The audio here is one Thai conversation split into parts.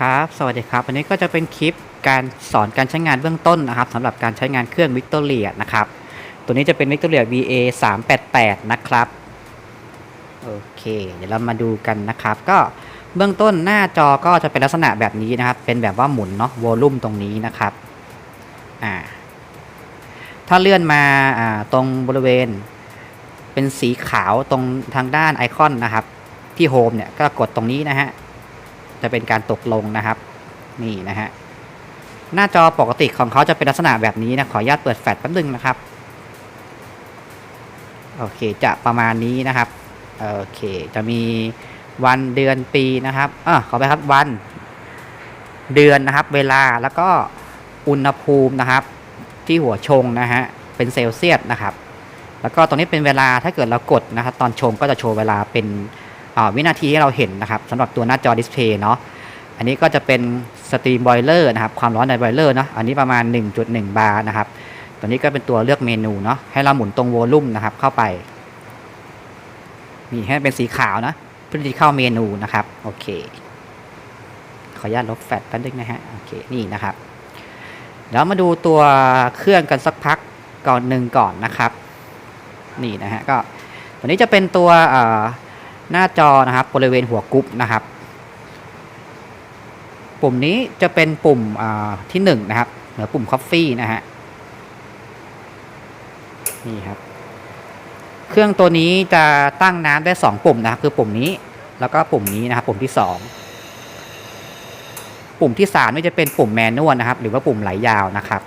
ครับ สวัสดีครับ วันนี้ก็จะเป็นคลิปการสอนการใช้งานเบื้องต้นนะครับสำหรับการใช้งานเครื่อง Victoria นะครับ ตัวนี้จะเป็น Victoria VA 388นะครับ โอเค เดี๋ยวเรามาดูกันนะครับ ก็เบื้องต้นหน้าจอก็จะเป็นลักษณะแบบนี้นะครับ เป็นแบบว่าหมุนเนาะ วอลลุ่มตรงนี้นะครับ อ่า ถ้าเลื่อนมาอ่าตรงบริเวณ เป็นสีขาวตรงทางด้านไอคอนนะครับ ที่โฮมเนี่ย ก็กดตรงนี้นะฮะ จะเป็นการตกลงนะครับ นี่นะฮะหน้าจอปกติของเขาจะเป็นลักษณะแบบนี้นะขออนุญาตเปิดแฟลชแป๊บนึงนะครับโอเคจะประมาณนี้นะครับโอเคจะมีวันเดือนปีนะครับอ่าขอไปครับวัน เดือนนะครับ เวลาแล้วก็อุณหภูมินะครับ ที่หัวชงนะฮะเป็นเซลเซียสนะครับ แล้วก็ตรงนี้เป็นเวลาถ้าเกิดเรากดนะครับ ตอนชงก็จะโชว์เวลาเป็น วินาทีที่เราเห็นนะครับสำหรับตัวหน้าจอดิสเพย์เนาะอันนี้ก็จะเป็นสตรีมบอยเลอร์นะครับความร้อนในบอยเลอร์เนาะอันนี้ประมาณ 1.1 บาร์นะครับตัวนี้ก็เป็นตัวเลือกเมนูเนาะให้เราหมุนตรงโวลุ่มนะครับเข้าไปนี่ให้เป็นสีขาวนะเพื่อที่เข้าเมนูนะครับโอเคขออนุญาตลบแฟลชแป๊บนึงนะฮะโอเคนี่นะครับเดี๋ยวมาดูตัวเครื่องกันสักพักก่อนหนึ่งก่อนนะครับ นี่นะฮะก็ตัวนี้จะเป็นตัวอ่อ หน้าจอนะครับบริเวณหัวกรุ๊ปนะครับ ปุ่มนี้จะเป็นปุ่มที่หนึ่งนะครับเหนือปุ่ม Coffee นะฮะนี่ครับ เครื่องตัวนี้จะตั้งน้ำได้สองปุ่มนะครับ คือปุ่มนี้แล้วก็ปุ่มนี้นะครับ ปุ่มที่สองปุ่มที่สามนี่จะเป็นปุ่มแมนนวลนะครับ หรือว่าปุ่มไหลยาวนะครับ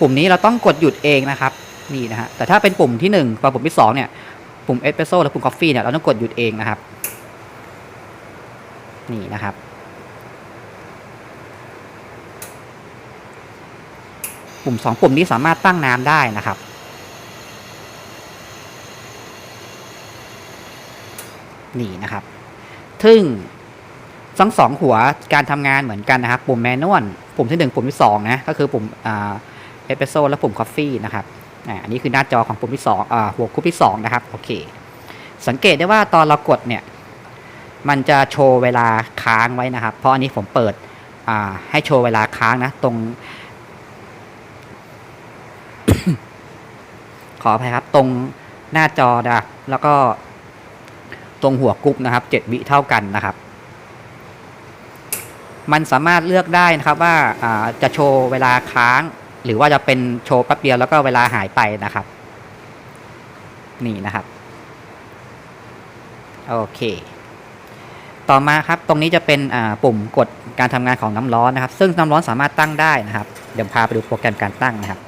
ปุ่มนี้เราต้องกดหยุดเองนะครับ นี่นะฮะแต่ถ้าเป็นปุ่มที่หนึ่งกับปุ่มที่สองเนี่ยปุ่มเอสเปรสโซ่และปุ่มกาแฟเนี่ยเราต้องกดหยุดเองนะครับ นี่นะครับปุ่มสองปุ่มนี้สามารถตั้งน้ำได้นะครับ นี่นะครับ ซึ่งทั้งสองหัวการทำงานเหมือนกันนะครับ ปุ่มแมนนวลปุ่มที่หนึ่งปุ่มที่สองนะ ก็คือปุ่มเอสเปรสโซ่และปุ่มกาแฟนะครับ อันนี้คือหน้าจอของปุ่มที่สองอ่าหัวคุปที่สองนะครับโอเค สังเกตได้ว่าตอนเรากดเนี่ยมันจะโชว์เวลาค้างไว้นะครับ เพราะอันนี้ผมเปิดให้โชว์เวลาค้างนะตรง ขออภัยครับตรงหน้าจอนะแล้วก็ตรงหัวกรุ๊ปนะครับเจ็ดวิเท่ากันนะครับ มันสามารถเลือกได้นะครับว่าอ่าจะโชว์เวลาค้าง หรือว่าจะเป็นโชว์แป๊บเดียวแล้วก็เวลาหายไปนะครับ นี่นะครับ โอเค ต่อมาครับตรงนี้จะเป็นปุ่มกดการทำงานของน้ำร้อนนะครับ ซึ่งน้ำร้อนสามารถตั้งได้นะครับ เดี๋ยวพาไปดูโปรแกรมการตั้งนะครับ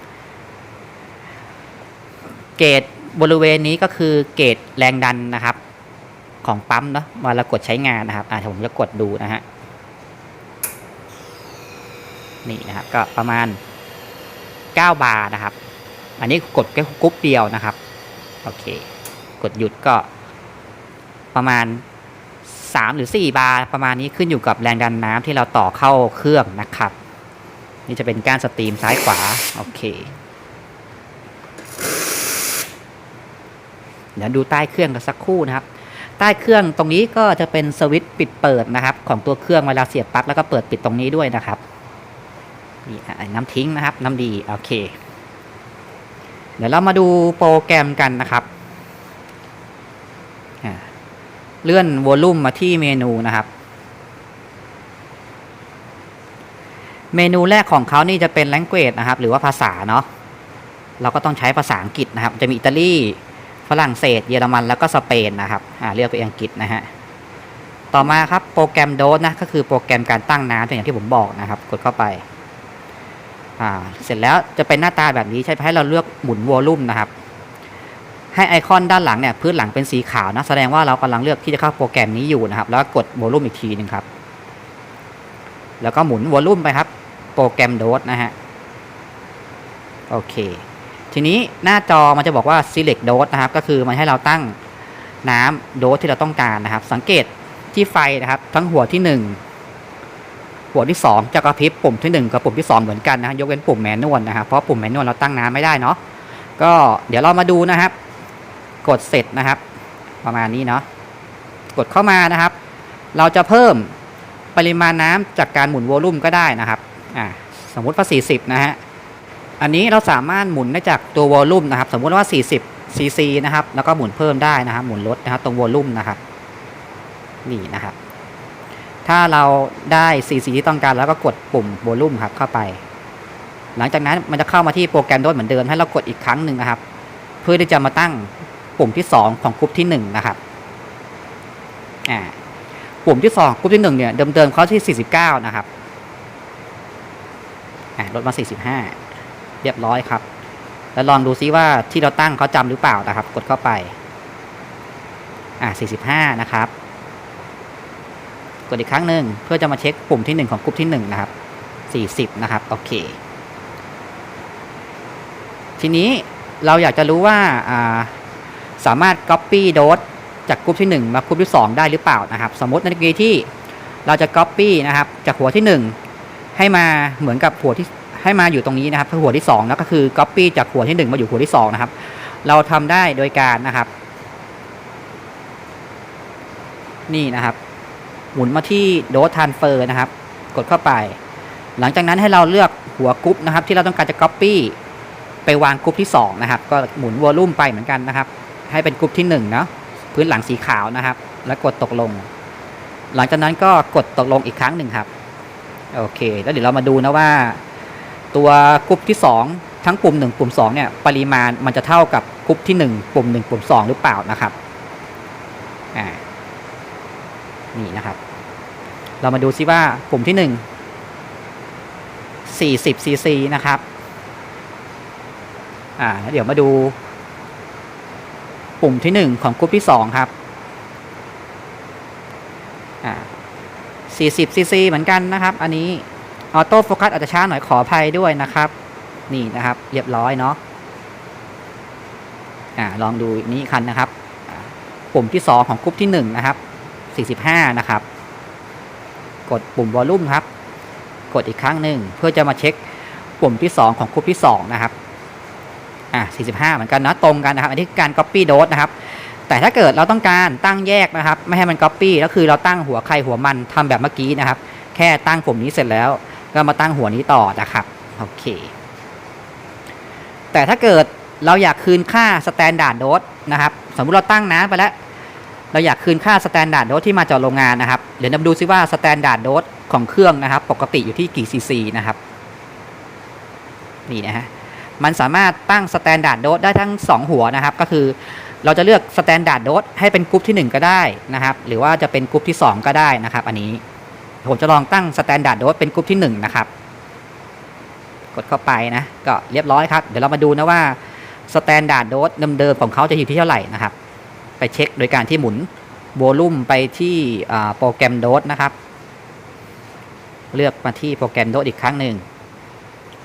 เกจบริเวณนี้ก็คือเกจแรงดันนะครับ ของปั๊มเนาะเวลาเรากดใช้งานนะครับอ่าผมจะกดดูนะฮะนี่นะครับก็ประมาณ 9 บาร์นะครับ อันนี้กดแค่กรุ๊ปเดียวนะครับ โอเค กดหยุดก็ ประมาณ 3 หรือ 4 บาร์ประมาณนี้ขึ้นอยู่กับแรงดันน้ำที่เราต่อเข้าเครื่องนะครับ นี่จะเป็นก้านสตรีมซ้ายขวา โอเค เดี๋ยวดูใต้เครื่องกันสักครู่นะครับใต้เครื่องตรงนี้ก็จะเป็นสวิตช์ปิดเปิดนะครับ ของตัวเครื่องเวลาเสียบปลั๊กแล้วก็เปิดปิดตรงนี้ด้วยนะครับ นี่น้ำทิ้งนะครับ น้ำดีโอเค เดี๋ยวเรามาดูโปรแกรมกันนะครับเลื่อนวอลลุ่มมาที่เมนูนะครับ เมนูแรกของเขานี่จะเป็น language นะครับ หรือว่าภาษาเนาะเราก็ต้องใช้ภาษาอังกฤษนะครับ จะมีอิตาลีฝรั่งเศส เยอรมันแล้วก็สเปนนะครับเรียกเป็นอังกฤษนะฮะต่อมาครับโปรแกรมโดสนะก็คือโปรแกรมการตั้งน้ำอย่างที่ผมบอกนะครับ กดเข้าไป อ่าเสร็จแล้วจะเป็นหน้าตาแบบนี้ใช่ไหมให้เราเลือกหมุนวอลลุ่มนะครับ ให้ไอคอนด้านหลังเนี่ยพื้นหลังเป็นสีขาวนะแสดงว่าเรากำลังเลือกที่จะเข้าโปรแกรมนี้อยู่นะครับ แล้วกดวอลลุ่มอีกทีหนึ่งครับ แล้วก็หมุนวอลลุ่มไปครับ โปรแกรมโดสนะฮะโอเค ทีนี้หน้าจอมันจะบอกว่า select dose นะครับ ก็คือมันให้เราตั้งน้ำโดสที่เราต้องการนะครับ สังเกตที่ไฟนะครับ ทั้งหัวที่ 1 หัวที่ 2 จะกระพริบปุ่มที่ 1 กับปุ่มที่ 2 เหมือนกันนะยกเว้นปุ่มแมนนวลนะครับเพราะปุ่มแมนนวลเราตั้งน้ำไม่ได้เนาะก็เดี๋ยวเรามาดูนะครับ กดเสร็จนะครับ ประมาณนี้เนาะกดเข้ามานะครับ เราจะเพิ่มปริมาณน้ำจากการหมุนวอลลุ่มก็ได้นะครับอ่าสมมุติว่า 40 นะฮะอันนี้เราสามารถหมุนได้จากตัววอลลุ่มนะครับ สมมุติว่า 40ซีซีนะครับแล้วก็หมุนเพิ่มได้นะครับ หมุนลดนะครับตรงวอลลุ่มนะครับนี่นะครับ ถ้าเราได้ซีซีที่ต้องการแล้วก็กดปุ่มโวลลุ่มครับเข้าไป หลังจากนั้นมันจะเข้ามาที่โปรแกรมโดสเหมือนเดิมให้เรากดอีกครั้งหนึ่งนะครับ เพื่อที่จะมาตั้งปุ่มที่ 2 ของกรุ๊ปที่ 1 นะครับอ่าปุ่มที่ 2กรุ๊ปที่1เนี่ยเดิมๆเขาที่ 49 นะครับอ่าลดมา 45 เรียบร้อยครับ แล้วลองดูซิว่าที่เราตั้งเขาจำหรือเปล่านะครับ กดเข้าไปอ่า45 นะครับ กดอีกครั้งหนึ่งเพื่อจะมาเช็คปุ่มที่ 1 ของกรุ๊ปที่ 1 นะครับ 40 นะครับ โอเค ทีนี้เราอยากจะรู้ว่าาสามารถ Copy โดสจากกรุ๊ปที่ 1 มากรุ๊ปที่ 2 ได้หรือเปล่านะครับ สมมติในกรณีที่เราจะ Copy นะครับ จากหัวที่ 1 ให้มาเหมือนกับหัวที่ให้มาอยู่ตรงนี้นะครับหัวที่2นะก็คือ Copy จากหัวที่ 1 มาอยู่หัวที่ 2 นะครับ เราทำได้โดยการนะครับ นี่นะครับ มุนมาที่โดสทานเฟอร์นะครับ กดเข้าไป หลังจากนั้นให้เราเลือกหัวกรุ๊ปนะครับ ที่เราต้องการจะ Copy ไปวางกรุ๊ปที่ 2 นะครับ ก็หมุนวอลลุ่มไปเหมือนกันนะครับ ให้เป็นกรุ๊ปที่1เนาะพื้นหลังสีขาวนะครับ แล้วกดตกลง หลังจากนั้นก็กดตกลงอีกครั้งหนึ่งครับโอเค แล้วเดี๋ยวเรามาดูนะว่า ตัวกรุ๊ปที่ 2 ทั้งปุ่ม 1 ปุ่ม2เนี่ยปริมาณมันจะเท่ากับกรุ๊ปที่ 1 ปุ่ม 1 ปุ่ม 2 หรือเปล่านะครับอ่านี่นะครับ เรามาดูซิว่าปุ่มที่ 1 40 cc นะครับ อ่าเดี๋ยวมาดู ปุ่มที่ 1 ของกรุ๊ปที่ 2 ครับ อ่า40 cc เหมือนกันนะครับ อันนี้ออโต้โฟกัสอาจจะช้าหน่อยขออภัยด้วยนะครับ นี่นะครับ เรียบร้อยเนาะอ่าลองดูนี้คันนะครับ ปุ่มที่ 2 ของกรุ๊ปที่ 1 นะครับ 45 นะครับ กดปุ่มวอลลุ่มครับ กดอีกครั้งหนึ่งเพื่อจะมาเช็คปุ่มที่ 2 ของกรุ๊ปที่ 2 นะครับ อะ 45 เหมือนกันนะตรงกันนะครับ อันนี้การ copy dose นะครับ แต่ถ้าเกิดเราต้องการตั้งแยกนะครับ ไม่ให้มัน copy ก็คือเราตั้งหัวใครหัวมันทำแบบเมื่อกี้นะครับ แค่ตั้งปุ่มนี้เสร็จแล้ว ก็มาตั้งหัวนี้ต่อนะครับ โอเค แต่ถ้าเกิดเราอยากคืนค่า standard dose นะครับ สมมุติเราตั้งน้ำไปแล้ว เราอยากคืนค่า standard dose ที่มาจากโรงงานนะครับเดี๋ยวเราดูซิว่า standard dose ของเครื่องนะครับ ปกติอยู่ที่กี่ cc นะครับนี่นะฮะมันสามารถตั้ง standard dose ได้ทั้ง 2 หัวนะครับ ก็คือเราจะเลือก standard dose ให้เป็นกรุ๊ปที่ 1 ก็ได้นะครับ หรือว่าจะเป็นกรุ๊ปที่ 2 ก็ได้นะครับ อันนี้ผมจะลองตั้ง standard dose เป็นกรุ๊ปที่ 1 นะครับ กดเข้าไปนะ ก็เรียบร้อยครับ เดี๋ยวเรามาดูนะว่า standard dose เดิมๆของเขาจะอยู่ที่เท่าไหร่นะครับ ไปเช็คโดยการที่หมุนโวลุ่มไปที่โปรแกรมโดสนะครับ เลือกมาที่โปรแกรมโดสอีกครั้งหนึ่ง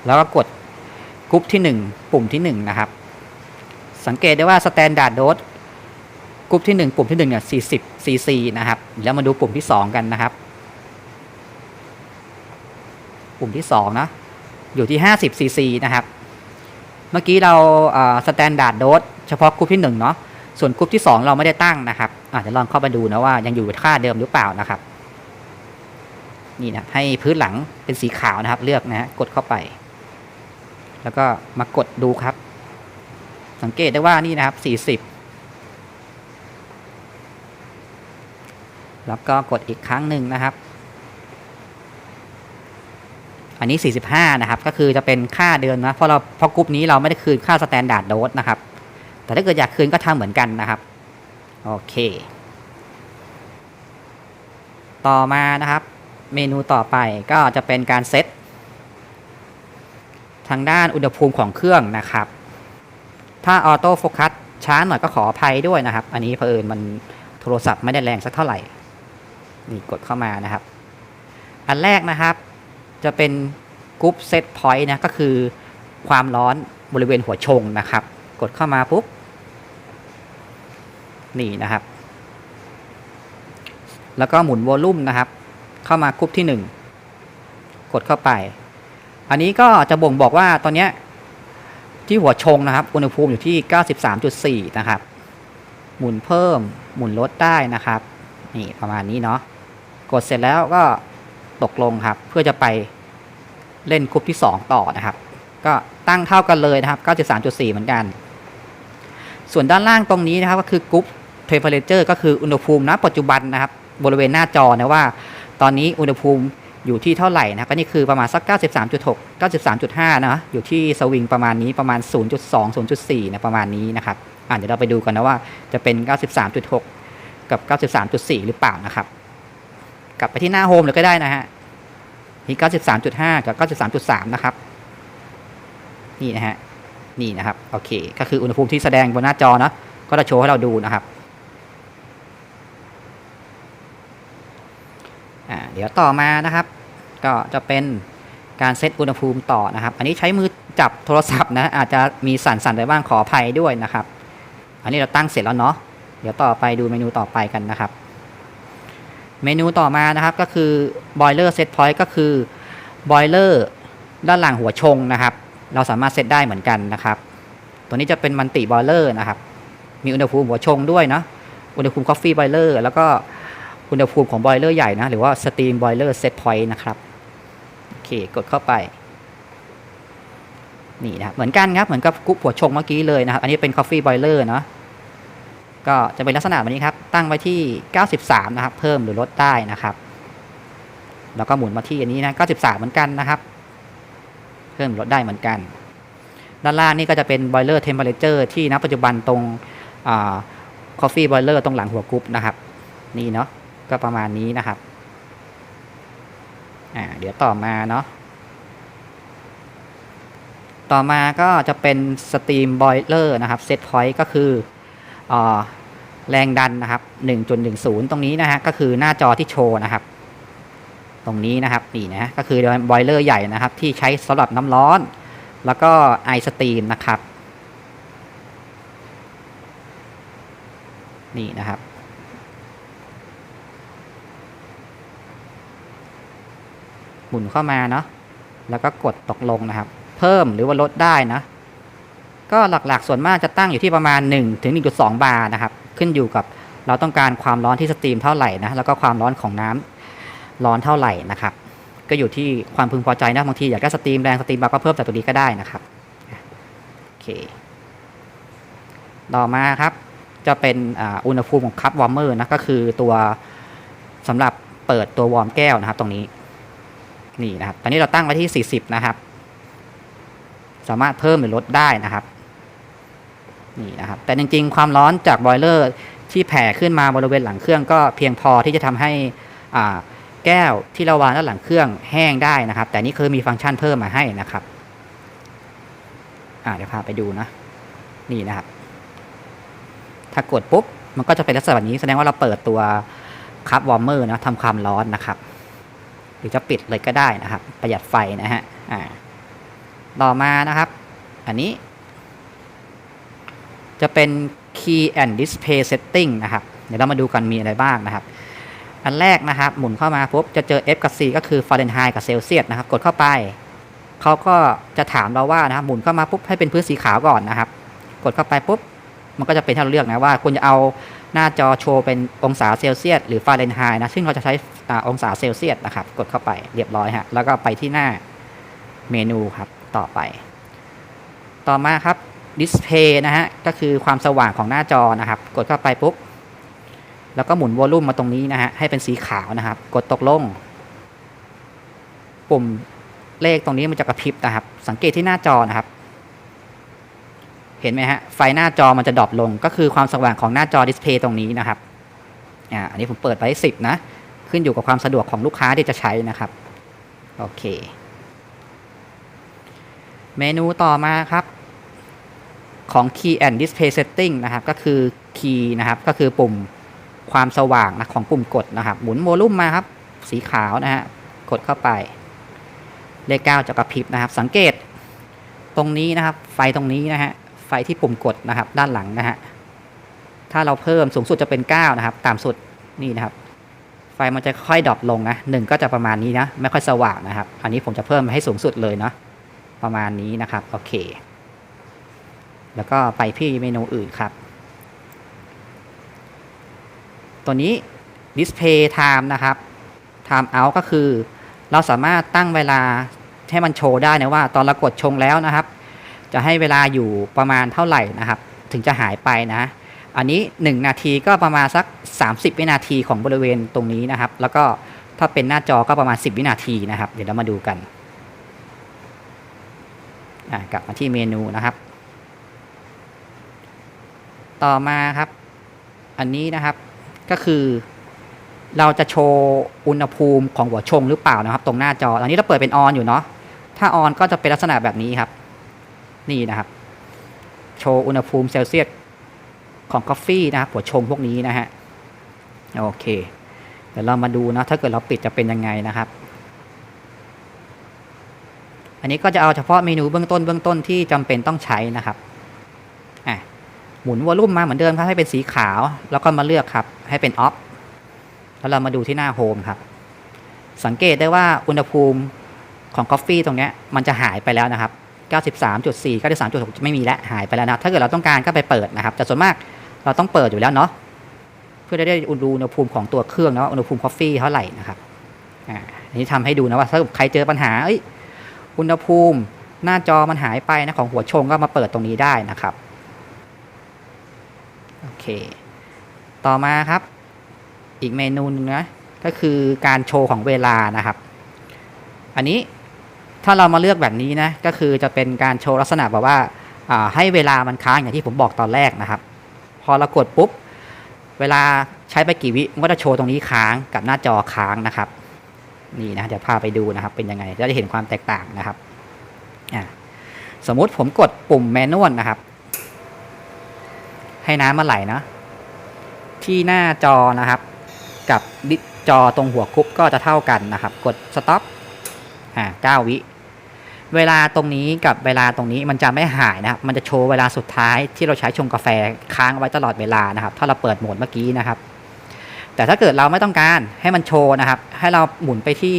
แล้วก็กดกรุ๊ปที่ 1 ปุ่มที่ 1 นะครับ สังเกตได้ว่า Standard Dose กรุ๊ปที่ 1 ปุ่มที่1เนี่ย40 cc นะครับ แล้วมาดูปุ่มที่ 2 กันนะครับ ปุ่มที่2นะอยู่ที่ 50 cc นะครับ เมื่อกี้เราสแตนดาร์ดโดสเฉพาะกรุ๊ปที่1เนาะ ส่วนกรุ๊ปที่ 2 เราไม่ได้ตั้งนะครับอาจจะเดี๋ยวลองเข้ามาดูนะว่ายังอยู่ค่าเดิมหรือเปล่านะครับ นี่นะให้พื้นหลังเป็นสีขาวนะครับ เลือกนะฮะกดเข้าไป แล้วก็มากดดูครับ สังเกตได้ว่านี่นะครับ40 แล้วก็กดอีกครั้งหนึ่งนะครับ อันนี้ 45 นะครับ ก็คือจะเป็นค่าเดิมนะเพราะเราเพราะกรุ๊ปนี้เราไม่ได้คืนค่าสแตนดาร์ดโดสนะครับ แต่ถ้าเกิดอยากคืนก็ทำเหมือนกันนะครับ โอเค ต่อมานะครับ เมนูต่อไปก็จะเป็นการเซตทางด้านอุณหภูมิของเครื่องนะครับ ถ้าออโต้โฟกัสช้าหน่อยก็ขออภัยด้วยนะครับ อันนี้เผอิญมันโทรศัพท์ไม่ได้แรงสักเท่าไหร่ นี่กดเข้ามานะครับ อันแรกนะครับจะเป็นกรุ๊ปเซตพอยต์นะก็คือความร้อนบริเวณหัวชงนะครับ กดเข้ามาปุ๊บ นี่นะครับ แล้วก็หมุนวอลลุ่มนะครับ เข้ามากรุ๊ปที่ 1 กดเข้าไป อันนี้ก็จะบ่งบอกว่าตอนนี้ที่หัวชงนะครับอุณหภูมิอยู่ที่ 93.4 นะครับ หมุนเพิ่มหมุนลดได้นะครับ นี่ประมาณนี้เนาะกดเสร็จแล้วก็ตกลงครับ เพื่อจะไปเล่นกรุ๊ปที่ 2 ต่อนะครับ ก็ตั้งเท่ากันเลยนะครับ 93.4 เหมือนกัน ส่วนด้านล่างตรงนี้นะครับก็คือกรุ๊ป temperature ก็คืออุณหภูมิณปัจจุบันนะครับบริเวณหน้าจอนะว่า ตอนนี้อุณหภูมิอยู่ที่เท่าไหร่นะก็นี่คือประมาณสัก 93.6 93.5 นะอยู่ที่สวิงประมาณนี้ประมาณ 0.2 0.4 นะประมาณนี้นะครับอะเดี๋ยวเราไปดูกันนะว่าจะเป็น 93.6 กับ 93.4 หรือเปล่านะครับ กลับไปที่หน้าโฮมเลยก็ได้นะฮะที่ 93.5 กับ 93.3 นะครับ นี่นะฮะ นี่นะครับโอเค ก็คืออุณหภูมิที่แสดงบนหน้าจอเนะก็จะโชว์ให้เราดูนะครับเดี๋ยวต่อมานะครับ ก็จะเป็นการเซตอุณหภูมิต่อนะครับ อันนี้ใช้มือจับโทรศัพท์นะอาจจะมีสั่นๆไปบ้างขออภัยด้วยนะครับ อันนี้เราตั้งเสร็จแล้วเนาะเดี๋ยวต่อไปดูเมนูต่อไปกันนะครับ เมนูต่อมานะครับก็คือ boiler set point ก็คือ boiler ด้านหลังหัวชงนะครับ เราสามารถเซตได้เหมือนกันนะครับ ตัวนี้จะเป็นมันติ boiler นะครับ มีอุณหภูมิหัวชงด้วยเนาะ อุณหภูมิ coffee boiler แล้วก็อุณหภูมิของ boiler ใหญ่นะ หรือว่า steam boiler set point นะครับ โอเค กดเข้าไป นี่นะเหมือนกันครับ เหมือนกับกุ๊ปหัวชงเมื่อกี้เลยนะครับ อันนี้เป็น coffee boiler เนาะ ก็จะเป็นลักษณะแบบนี้ครับ ตั้งไว้ที่ 93 นะครับ เพิ่มหรือลดได้นะครับ แล้วก็หมุนมาที่อันนี้นะ 93 เหมือนกันนะครับ เพิ่มหรือลดได้เหมือนกัน ด้านล่างนี่ก็จะเป็น boiler temperature ที่ณปัจจุบันตรงอ่า coffee boiler ตรงหลังหัวกรุ๊ปนะครับ นี่เนาะก็ประมาณนี้นะครับอ่าเดี๋ยวต่อมาเนาะต่อมาก็จะเป็น steam boiler นะครับ set point ก็คืออแรงดันนะครับ 1.10 ตรงนี้นะฮะก็คือหน้าจอที่โชว์นะครับ ตรงนี้นะครับนี่นะก็คือบอยเลอร์ใหญ่นะครับ ที่ใช้สำหรับน้ำร้อน แล้วก็ไอสตรีมนะครับ นี่นะครับหมุนเข้ามาเนาะแล้วก็กดตกลงนะครับ เพิ่มหรือว่าลดได้นะ ก็หลักๆส่วนมากจะตั้งอยู่ที่ประมาณ 1 ถึง 1.2 บาร์นะครับ ขึ้นอยู่กับเราต้องการความร้อนที่สตรีมเท่าไหร่นะแล้วก็ความร้อนของน้ำ ร้อนเท่าไหร่นะครับ ก็อยู่ที่ความพึงพอใจนะบางทีอยากได้สตรีมแรงสตรีมเบาก็เพิ่มจากตัวนี้ก็ได้นะครับโอเคต่อมาครับจะเป็นอุณหภูมิของคัพวอร์มเมอร์นะก็คือตัวสำหรับเปิดตัววอร์มแก้วนะครับ ตรงนี้นี่นะครับ ตอนนี้เราตั้งไว้ที่ 40 นะครับ สามารถเพิ่มหรือลดได้นะครับนี่นะครับ แต่จริงๆ ความร้อนจากบอยเลอร์ที่แผ่ขึ้นมาบริเวณหลังเครื่องก็เพียงพอที่จะทำให้อ่า แก้วที่เราวางด้านหลังเครื่องแห้งได้นะครับ แต่นี่คือมีฟังก์ชันเพิ่มมาให้นะครับอ่าเดี๋ยวพาไปดูนะนี่นะครับ ถ้ากดปุ๊บมันก็จะเป็นลักษณะแบบนี้แสดงว่าเราเปิดตัวคัพวอร์มเมอร์นะทำความร้อนนะครับ หรือจะปิดเลยก็ได้นะครับ ประหยัดไฟนะฮะอ่าต่อมานะครับ อันนี้ จะเป็น Key and Display Setting นะครับ เดี๋ยวเรามาดูกันมีอะไรบ้างนะครับ อันแรกนะครับ หมุนเข้ามาปุ๊บจะเจอ F กับ C ก็คือ Fahrenheit กับ Celsius นะครับ กดเข้าไป เขาก็จะถามเราว่านะครับหมุนเข้ามาปุ๊บให้เป็นพื้นสีขาวก่อนนะครับ กดเข้าไปปุ๊บ มันก็จะเป็นให้เราเลือกนะว่าคุณจะเอาหน้าจอโชว์เป็นองศาเซลเซียสหรือฟาเรนไฮต์นะ ซึ่งเราจะใช้อองศาเซลเซียสนะครับ กดเข้าไปเรียบร้อยฮะ แล้วก็ไปที่หน้าเมนูครับ ต่อไป ต่อมาครับดิสเพย์นะฮะ ก็คือความสว่างของหน้าจอนะครับ กดเข้าไปปุ๊บ แล้วก็หมุนวอลลุ่มมาตรงนี้นะฮะให้เป็นสีขาวนะครับ กดตกลง ปุ่มเลขตรงนี้มันจะกระพริบนะครับ สังเกตที่หน้าจอนะครับ เห็นไหมฮะไฟหน้าจอมันจะดรอปลง ก็คือความสว่างของหน้าจอดิสเพย์ตรงนี้นะครับอ่าอันนี้ผมเปิดไว้สิบนะ ขึ้นอยู่กับความสะดวกของลูกค้าที่จะใช้นะครับ โอเค เมนูต่อมาครับของ Key and Display Setting นะครับ ก็คือ Key นะครับ ก็คือปุ่ม ความสว่างนะของปุ่มกดนะครับ หมุนโวลุ่มมาครับ สีขาวนะฮะ กดเข้าไป เลขเก้าจะกระพริบนะครับ สังเกตตรงนี้นะครับ ไฟตรงนี้นะฮะ ไฟที่ปุ่มกดนะครับ ด้านหลังนะฮะ ถ้าเราเพิ่มสูงสุดจะเป็น9นะครับ ต่ำสุดนี่นะครับ ไฟมันจะค่อยดรอปลงนะหนึ่งก็จะประมาณนี้นะ ไม่ค่อยสว่างนะครับ อันนี้ผมจะเพิ่มให้สูงสุดเลยเนาะ ประมาณนี้นะครับ โอเค แล้วก็ไปที่เมนูอื่นครับ ตัวนี้ display time นะครับ time out ก็คือ เราสามารถตั้งเวลาให้มันโชว์ได้นะว่า ตอนเรากดชงแล้วนะครับ จะให้เวลาอยู่ประมาณเท่าไหร่นะครับ ถึงจะหายไปนะ อันนี้ 1 นาทีก็ประมาณสัก 30 วินาทีของบริเวณตรงนี้นะครับ แล้วก็ถ้าเป็นหน้าจอก็ประมาณ 10 วินาทีนะครับ เดี๋ยวเรามาดูกันกลับมาที่เมนูนะครับ ต่อมาครับ อันนี้นะครับ ก็คือ เราจะโชว์อุณหภูมิของหัวชงหรือเปล่านะครับ ตรงหน้าจอ ตอนนี้เราเปิดเป็นออนอยู่เนาะ ถ้าออนก็จะเป็นลักษณะแบบนี้ครับ นี่นะครับ โชว์อุณหภูมิเซลเซียสของกาแฟนะครับหัวชงพวกนี้นะฮะ โอเค เดี๋ยวเรามาดูนะถ้าเกิดเราปิดจะเป็นยังไงนะครับอันนี้ก็จะเอาเฉพาะเมนูเบื้องต้นเบื้องต้นที่จำเป็นต้องใช้นะครับ หมุนวอลลุ่มมาเหมือนเดิมครับให้เป็นสีขาว แล้วก็มาเลือกครับให้เป็นออฟแล้วเรามาดูที่หน้าโฮมครับ สังเกตได้ว่าอุณหภูมิของกาแฟตรงนี้มันจะหายไปแล้วนะครับ 93.4 93.6 ไม่มีแล้วหายไปแล้วนะถ้าเกิดเราต้องการก็ไปเปิดนะครับ แต่ส่วนมากเราต้องเปิดอยู่แล้วเนาะเพื่อได้ดูอุณหภูมิของตัวเครื่องนะว่าอุณหภูมิกาแฟเท่าไหร่นะครับอ่าอันนี้ทำให้ดูนะว่าถ้าใครเจอปัญหาอุณหภูมิหน้าจอมันหายไปนะของหัวชงก็มาเปิดตรงนี้ได้นะครับ โอเค ต่อมาครับ อีกเมนูหนึงนะ ก็คือการโชว์ของเวลานะครับ อันนี้ถ้าเรามาเลือกแบบนี้นะ ก็คือจะเป็นการโชว์ลักษณะแบบว่าาให้เวลามันค้างอย่างที่ผมบอกตอนแรกนะครับ พอเรากดปุ๊บ เวลาใช้ไปกี่วิมันก็จะโชว์ตรงนี้ค้างกับหน้าจอค้างนะครับ นี่นะเดี๋ยวพาไปดูนะครับ เป็นยังไงจะได้เห็นความแตกต่างนะครับสมมุติผมกดปุ่มแมนนวลนะครับ ให้น้ำมาไหลนะ ที่หน้าจอนะครับ กับจอตรงหัวคุบก็จะเท่ากันนะครับ กดสต็อปอ่า9วิ เวลาตรงนี้กับเวลาตรงนี้มันจะไม่หายนะครับ มันจะโชว์เวลาสุดท้ายที่เราใช้ชงกาแฟค้างไว้ตลอดเวลานะครับ ถ้าเราเปิดโหมดเมื่อกี้นะครับ แต่ถ้าเกิดเราไม่ต้องการให้มันโชว์นะครับ ให้เราหมุนไปที่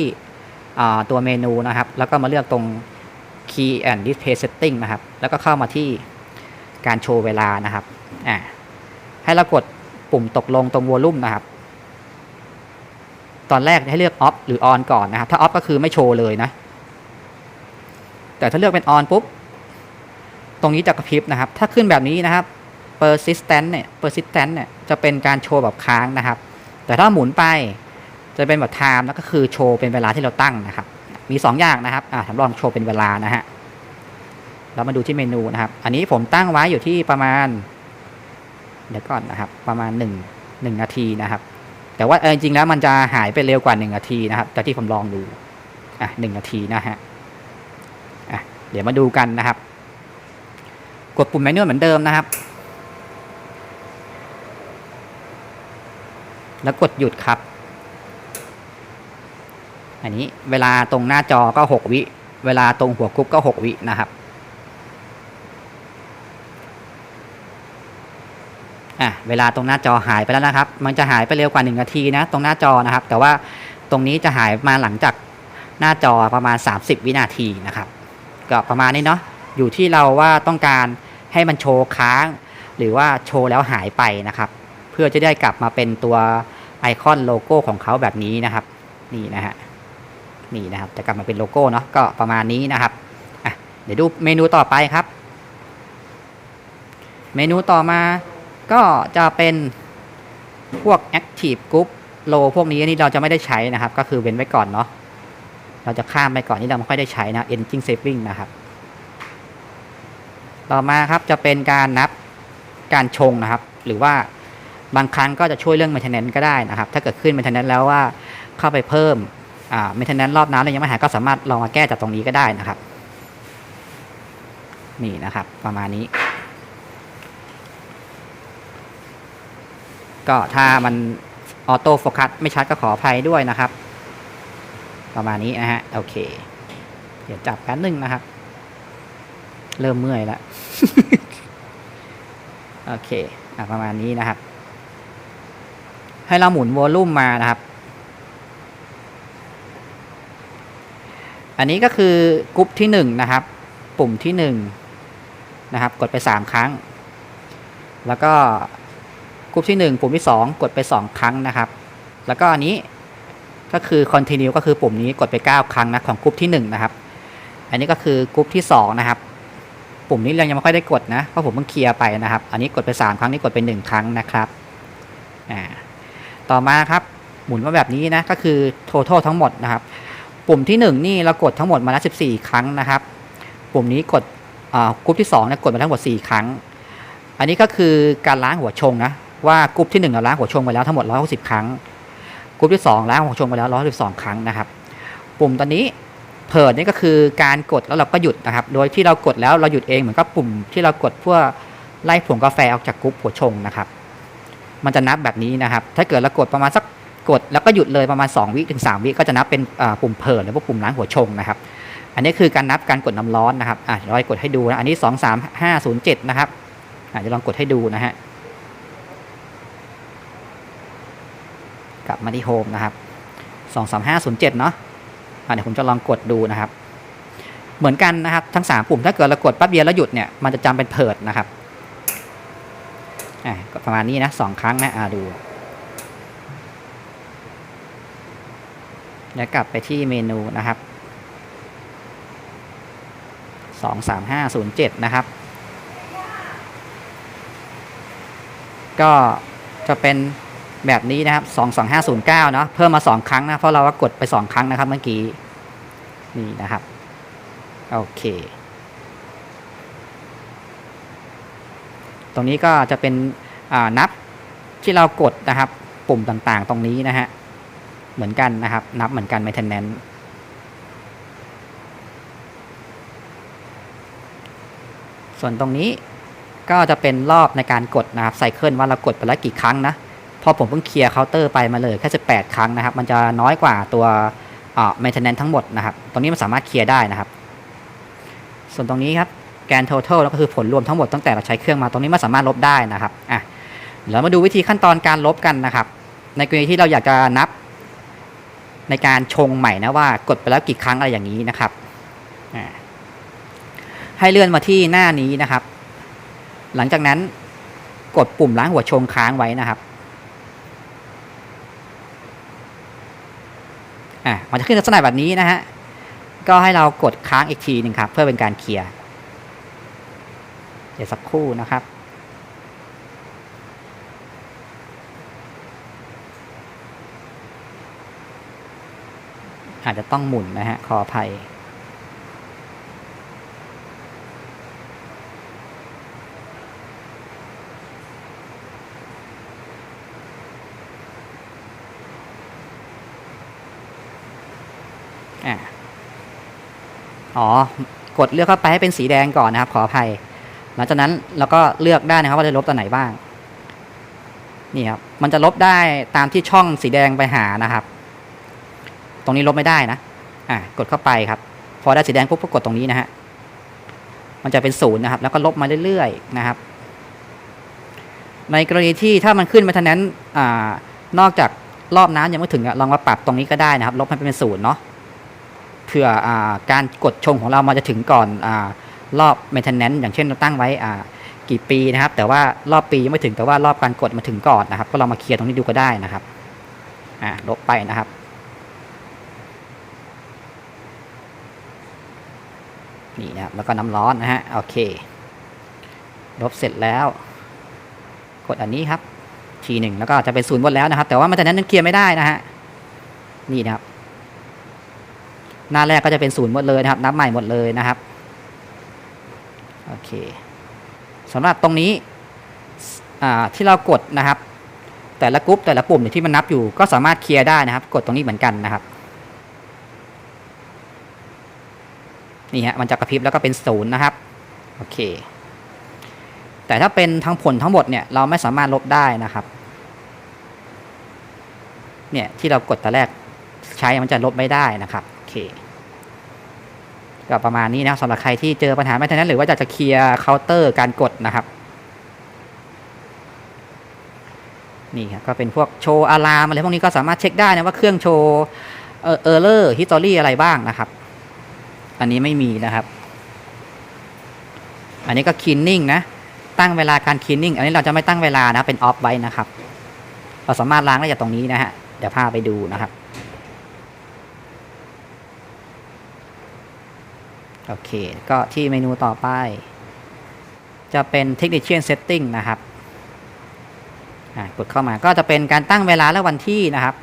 ตัวเมนูนะครับ แล้วก็มาเลือกตรง Key and Display Setting นะครับ แล้วก็เข้ามาที่การโชว์เวลานะครับ อ่าให้เรากดปุ่มตกลงตรงวอลลุ่มนะครับ ตอนแรกให้เลือก off หรือ on ก่อนนะครับ ถ้า off ก็คือไม่โชว์เลยนะ แต่ถ้าเลือกเป็น on ปุ๊บ ตรงนี้จะกระพริบนะครับ ถ้าขึ้นแบบนี้นะครับ persistent เนี่ย persistent เนี่ยจะเป็นการโชว์แบบค้างนะครับ แต่ถ้าหมุนไปจะเป็นแบบ time แล้วก็คือโชว์เป็นเวลาที่เราตั้งนะครับ มี 2 อย่างนะครับ อ่าผมลองโชว์เป็นเวลานะฮะเรามาดูที่เมนูนะครับ อันนี้ผมตั้งไว้อยู่ที่ประมาณ เดี๋ยวก่อนนะครับ ประมาณ 1 1 นาทีนะครับ แต่ว่าเออจริงๆแล้วมันจะหายไปเร็วกว่า 1 นาทีนะครับแต่ที่ผมลองดูอะหนึ่งนาทีนะฮะอะเดี๋ยวมาดูกันนะครับ กดปุ่มแมนนวลเหมือนเดิมนะครับ แล้วกดหยุดครับ อันนี้เวลาตรงหน้าจอก็ 6 วิ เวลาตรงหัวกรุ๊ปก็ 6 วินะครับ อะเวลาตรงหน้าจอหายไปแล้วนะครับ มันจะหายไปเร็วกว่า 1 นาทีนะ ตรงหน้าจอนะครับ แต่ว่าตรงนี้จะหายมาหลังจากหน้าจอประมาณ 30 วินาทีนะครับ ก็ประมาณนี้เนาะอยู่ที่เราว่าต้องการให้มันโชว์ค้าง หรือว่าโชว์แล้วหายไปนะครับ เพื่อจะได้กลับมาเป็นตัวไอคอนโลโก้ของเขาแบบนี้นะครับ นี่นะฮะนี่นะครับ จะกลับมาเป็นโลโก้เนาะก็ประมาณนี้นะครับอะเดี๋ยวดูเมนูต่อไปครับ เมนูต่อมา ก็จะเป็นพวก Active Group โลพวกนี้นี่เราจะไม่ได้ใช้นะครับ ก็คือเว้นไว้ก่อนเนาะเราจะข้ามไปก่อนนี่เราไม่ค่อยได้ใช้นะ Engine Saving นะครับ ต่อมาครับจะเป็นการนับการชงนะครับ หรือว่าบางครั้งก็จะช่วยเรื่อง maintenance ก็ได้นะครับ ถ้าเกิดขึ้น maintenance แล้วว่าเข้าไปเพิ่มอ่า maintenance รอบน้ำเรายังไม่หายก็สามารถลองมาแก้จากตรงนี้ก็ได้นะครับ นี่นะครับ ประมาณนี้ ก็ถ้ามันออโต้โฟกัสไม่ชัดก็ขออภัยด้วยนะครับ ประมาณนี้นะฮะ โอเค เดี๋ยวจับแป๊บนึงนะครับ เริ่มเมื่อยแล้ว โอเคอประมาณนี้นะครับ ให้เราหมุนวอลลุ่มมานะครับ อันนี้ก็คือกรุ๊ปที่หนึ่งนะครับ ปุ่มที่หนึ่งนะครับ กดไปสามครั้ง แล้วก็ กรุ๊ปที่หนึ่งปุ่มที่สองกดไปสองครั้งนะครับ แล้วก็อันนี้ก็คือ continue ก็คือปุ่มนี้กดไป 9 ครั้งนะของกรุ๊ปที่ 1 นะครับ อันนี้ก็คือกรุ๊ปที่ 2 นะครับ ปุ่มนี้เรายังไม่ค่อยได้กดนะเพราะผมเพิ่งเคลียร์ไปนะครับ อันนี้กดไป 3 ครั้งนี้กดไป 1 ครั้งนะครับอ่าต่อมาครับหมุนมาแบบนี้นะก็คือ total ทั้งหมดนะครับ ปุ่มที่ 1 นี่เรากดทั้งหมดมาแล้ว14 ครั้งนะครับ ปุ่มนี้กดอ่ากรุ๊ปที่2เนี่ยกดมาทั้งหมด 4 ครั้ง อันนี้ก็คือการล้างหัวชงนะ ว่ากรุ๊ปที่1เราล้างหัวชงไปแล้วทั้งหมด 160 ครั้งกรุ๊ปที่ 2 ล้างหัวชงไปแล้ว 112 ครั้งนะครับ ปุ่มตอนนี้เพิดนี่ก็คือการกดแล้วเราก็หยุดนะครับ โดยที่เรากดแล้วเราหยุดเองเหมือนกับปุ่มที่เรากดเพื่อไล่ผงกาแฟออกจากกรุ๊ปหัวชงนะครับ มันจะนับแบบนี้นะครับ ถ้าเกิดเรากดประมาณสักกดแล้วก็หยุดเลยประมาณ 2 วิถึง 3 วิก็จะนับเป็นปุ่มเพิดหรือว่าปุ่มล้างหัวชงนะครับ อันนี้คือการนับการกดน้ำร้อนนะครับอะเดี๋ยวเรากดให้ดูนะอันนี้ 2 3 5 0 7 นะครับอะเดี๋ยวลองกดให้ดูนะฮะ กลับมาที่โฮมนะครับ2 3 5 0 7เนาะอะเดี๋ยวผมจะลองกดดูนะครับ เหมือนกันนะครับทั้ง3ปุ่มถ้าเกิดเรากดปั๊บเดียวแล้วหยุดเนี่ยมันจะจำเป็นเพิดนะครับอะประมาณนี้นะสองครั้งนะอ่าดูแล้วกลับไปที่เมนูนะครับสองสามห้าศูนย์เจ็ดนะครับ ก็จะเป็น แบบนี้นะครับสองสองห้าศูนย์เก้าเนาะเพิ่มมาสองครั้งนะเพราะเราก็กดไปสองครั้งนะครับเมื่อกี้นี่นะครับโอเค ตรงนี้ก็จะเป็นนับที่เรากดนะครับ ปุ่มต่างๆ ตรงนี้นะฮะเหมือนกันนะครับ นับเหมือนกัน maintenance ส่วนตรงนี้ก็จะเป็นรอบในการกดนะครับไซเคิลว่าเรากดไปแล้วกี่ครั้งนะ พอผมเพิ่งเคลียร์เคาน์เตอร์ไปมาเลยแค่18 ครั้งนะครับ มันจะน้อยกว่าตัวอ่า maintenance ทั้งหมดนะครับ ตรงนี้มันสามารถเคลียร์ได้นะครับ ส่วนตรงนี้ครับแกน total แล้วก็คือผลรวมทั้งหมดตั้งแต่เราใช้เครื่องมาตรงนี้มันสามารถลบได้นะครับอะเรามาดูวิธีขั้นตอนการลบกันนะครับ ในกรณีที่เราอยากจะนับ ในการชงใหม่นะว่ากดไปแล้วกี่ครั้งอะไรอย่างนี้นะครับให้เลื่อนมาที่หน้านี้นะครับ หลังจากนั้นกดปุ่มล้างหัวชงค้างไว้นะครับ อะมันจะขึ้นลักษณะแบบนี้นะฮะ ก็ให้เรากดค้างอีกทีหนึ่งครับ เพื่อเป็นการเคลียร์เดี๋ยวสักครู่นะครับอาจจะต้องหมุนนะฮะ ขออภัย อ๋อกดเลือกเข้าไปให้เป็นสีแดงก่อนนะครับ ขออภัย หลังจากนั้นเราก็เลือกได้นะครับว่าจะลบตัวไหนบ้างนี่ครับมันจะลบได้ตามที่ช่องสีแดงไปหานะครับ ตรงนี้ลบไม่ได้นะอะกดเข้าไปครับ พอได้สีแดงปุ๊บก็กดตรงนี้นะฮะมันจะเป็นศูนย์นะครับ แล้วก็ลบมาเรื่อยๆนะครับ ในกรณีที่ถ้ามันขึ้นมาทางนั้นอ่านอกจากรอบน้ำยังไม่ถึงลองมาปรับตรงนี้ก็ได้นะครับ ลบให้เป็นศูนย์เนาะ เผื่ออการกดชงของเรามันจะถึงก่อนอรอบ maintenance อย่างเช่นเราตั้งไว้กี่ปีนะครับ แต่ว่ารอบปียังไม่ถึงแต่ว่ารอบการกดมาถึงก่อนนะครับ ก็ลองมาเคลียร์ตรงนี้ดูก็ได้นะครับลบไปนะครับนี่นะครับแล้วก็น้ำร้อนนะฮะโอเคลบเสร็จแล้ว กดอันนี้ครับทีหนึ่งแล้วก็จะเป็นศูนย์หมดแล้วนะครับ แต่ว่ามันแต่นั้นเคลียร์ไม่ได้นะฮะนี่นะครับ หน้าแรกก็จะเป็นศูนย์หมดเลยนะครับ นับใหม่หมดเลยนะครับโอเคสำหรับตรงนี้ที่เรากดนะครับ แต่ละกรุ๊ปแต่ละปุ่มที่มันนับอยู่ก็สามารถเคลียร์ได้นะครับ กดตรงนี้เหมือนกันนะครับนี่ฮะมันจะกระพริบแล้วก็เป็นศูนย์นะครับโอเค แต่ถ้าเป็นทั้งผลทั้งหมดเนี่ยเราไม่สามารถลบได้นะครับเนี่ยที่เรากดแต่แรกใช้มันจะลบไม่ได้นะครับ ก็ประมาณนี้นะสำหรับใครที่เจอปัญหาไม่ทันนั้นหรือว่าอยากจะเคลียร์เคาน์เตอร์การกดนะครับนี่ครับก็เป็นพวกโชว์อะลามอะไรพวกนี้ก็สามารถเช็คได้นะว่าเครื่องโชว์เออเออร์เลอร์ฮิตอรี่อะไรบ้างนะครับ อันนี้ไม่มีนะครับ อันนี้ก็คินนิ่งนะ ตั้งเวลาการคินนิ่งอันนี้เราจะไม่ตั้งเวลานะเป็นออฟไว้นะครับ เราสามารถล้างได้จากตรงนี้นะฮะเดี๋ยวพาไปดูนะครับ โอเค ก็ที่เมนูต่อไป จะเป็น Technician Setting นะครับอ่ากดเข้ามาก็จะเป็นการตั้งเวลาและวันที่นะครับ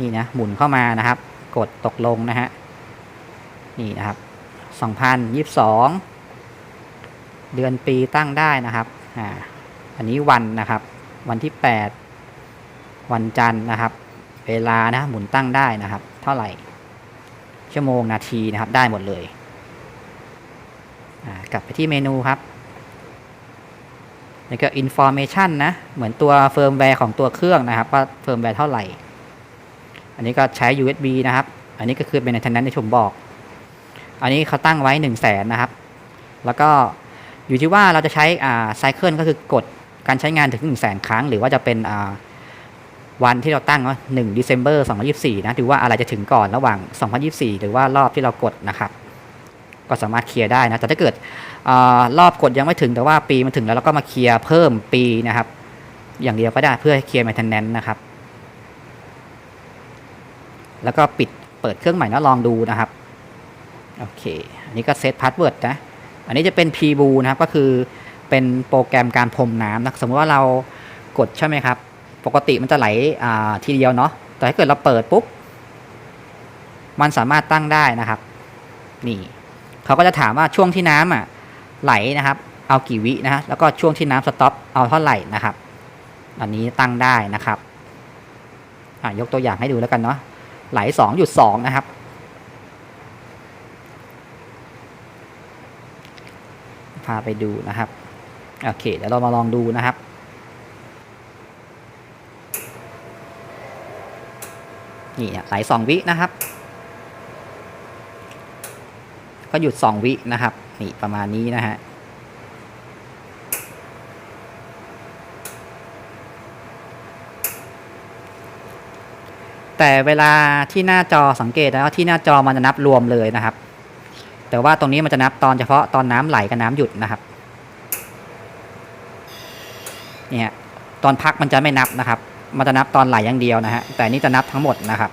นี่นะหมุนเข้ามานะครับ กดตกลงนะฮะนี่นะครับ2022 เดือนปีตั้งได้นะครับอ่าอันนี้วันนะครับ วันที่ 8 วันจันทร์นะครับ เวลานะหมุนตั้งได้นะครับ เท่าไหร่ชั่วโมงนาทีนะครับได้หมดเลย กลับไปที่เมนูครับแล้วก็ information นะ เหมือนตัวเฟิร์มแวร์ของตัวเครื่องนะครับ ว่าเฟิร์มแวร์เท่าไหร่ อันนี้ก็ใช้ USB นะครับ อันนี้ก็คือเป็นในทันนั้นที่ผมบอก อันนี้เขาตั้งไว้ 1 0 0 0 0แสนนะครับ แล้วก็อยู่ที่ว่าเราจะใช้อ่าไซเคิลก็คือกดการใช้งานถึง 1 0 0 0 0แสนครั้ง หรือว่าจะเป็นอ่าวันที่เราตั้งว่า1 December 2024 นะ ดูว่าอะไรจะถึงก่อนระหว่าง 2024 หรือว่ารอบที่เรากดนะครับ ก็สามารถเคลียร์ได้นะแต่ถ้าเกิดอรอบกดยังไม่ถึงแต่ว่าปีมันถึงแล้วเราก็มาเคลียร์เพิ่มปีนะครับ อย่างเดียวก็ได้เพื่อเคลียร์ maintenance นะครับ แล้วก็ปิดเปิดเครื่องใหม่แล้วลองดูนะครับโอเคอันนี้ก็เซตพาสเวิร์ดนะอันนี้จะเป็น p b o นะครับก็คือเป็นโปรแกรมการพรมน้ำนะสมมติว่าเรากดใช่ไหมครับ ปกติมันจะไหลทีเดียวเนาะแต่ถ้าเกิดเราเปิดปุ๊บมันสามารถตั้งได้นะครับ นี่ เขาก็จะถามว่าช่วงที่น้ำอะไหลนะครับ เอากี่วินะฮะแล้วก็ช่วงที่น้ำสต็อปเอาเท่าไหร่นะครับ อันนี้ตั้งได้นะครับอ่ายกตัวอย่างให้ดูแล้วกันเนาะไหลสองหยุดสองนะครับ พาไปดูนะครับโอเคเดี๋ยวเรามาลองดูนะครับนี่เนี่ยไหลสองวินะครับ ก็หยุดสองวินะครับ นี่ประมาณนี้นะฮะแต่เวลาที่หน้าจอสังเกตแล้วที่หน้าจอมันจะนับรวมเลยนะครับ แต่ว่าตรงนี้มันจะนับตอนเฉพาะตอนน้ำไหลกับน้ำหยุดนะครับเนี่ยตอนพักมันจะไม่นับนะครับ มันจะนับตอนไหลอย่างเดียวนะฮะแต่นี่จะนับทั้งหมดนะครับ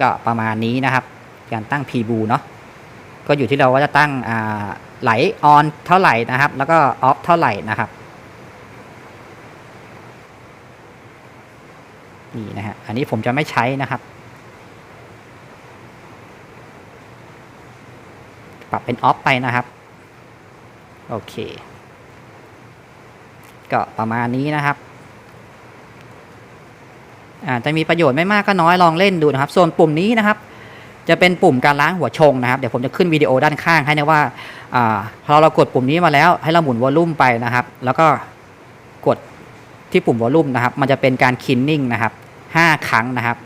ก็ประมาณนี้นะครับ การตั้ง p b o เนาะ ก็อยู่ที่เราว่าจะตั้งไหลออนเท่าไหร่นะครับ แล้วก็ออฟเท่าไหร่นะครับนี่นะฮะอันนี้ผมจะไม่ใช้นะครับ ปรับเป็นออฟไปนะครับโอเค ก็ประมาณนี้นะครับอาจจะมีประโยชน์ไม่มากก็น้อยลองเล่นดูนะครับ ส่วนปุ่มนี้นะครับ จะเป็นปุ่มการล้างหัวชงนะครับ เดี๋ยวผมจะขึ้นวิดีโอด้านข้างให้นะว่าพอเรากดปุ่มนี้มาแล้ว ให้เราหมุนวอลลุ่มไปนะครับ แล้วก็กดที่ปุ่มวอลลุ่มนะครับ มันจะเป็นการคินนิ่งนะครับ 5 ครั้งนะครับ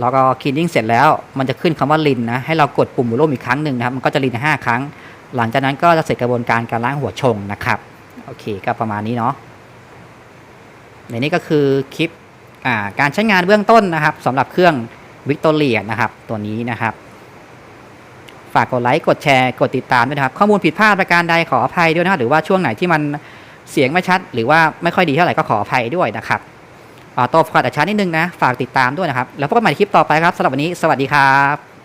แล้วก็คินนิ่งเสร็จแล้ว มันจะขึ้นคำว่าลินนะ ให้เรากดปุ่มวอลลุ่มอีกครั้งหนึ่งนะครับ มันก็จะลิน5 ครั้ง หลังจากนั้นก็จะเสร็จกระบวนการการล้างหัวชงนะครับ โอเค ก็ประมาณนี้เนาะ ในนี้ก็คือคลิปการใช้งานเบื้องต้นนะครับสำหรับเครื่อง วิกตอเรียนะครับ ตัวนี้นะครับ ฝากกดไลค์กดแชร์กดติดตามด้วยนะครับ ข้อมูลผิดพลาดประการใดขออภัยด้วยนะรหรือว่าช่วงไหนที่มันเสียงไม่ชัด หรือว่าไม่ค่อยดีเท่าไหร่ก็ขออภัยด้วยนะครับอ่าตัวฟกัดช้านิดนึงนะ ฝากติดตามด้วยนะครับ แล้วพบกันใหม่คลิปต่อไปครับสำหรับวันนี้ สวัสดีครับ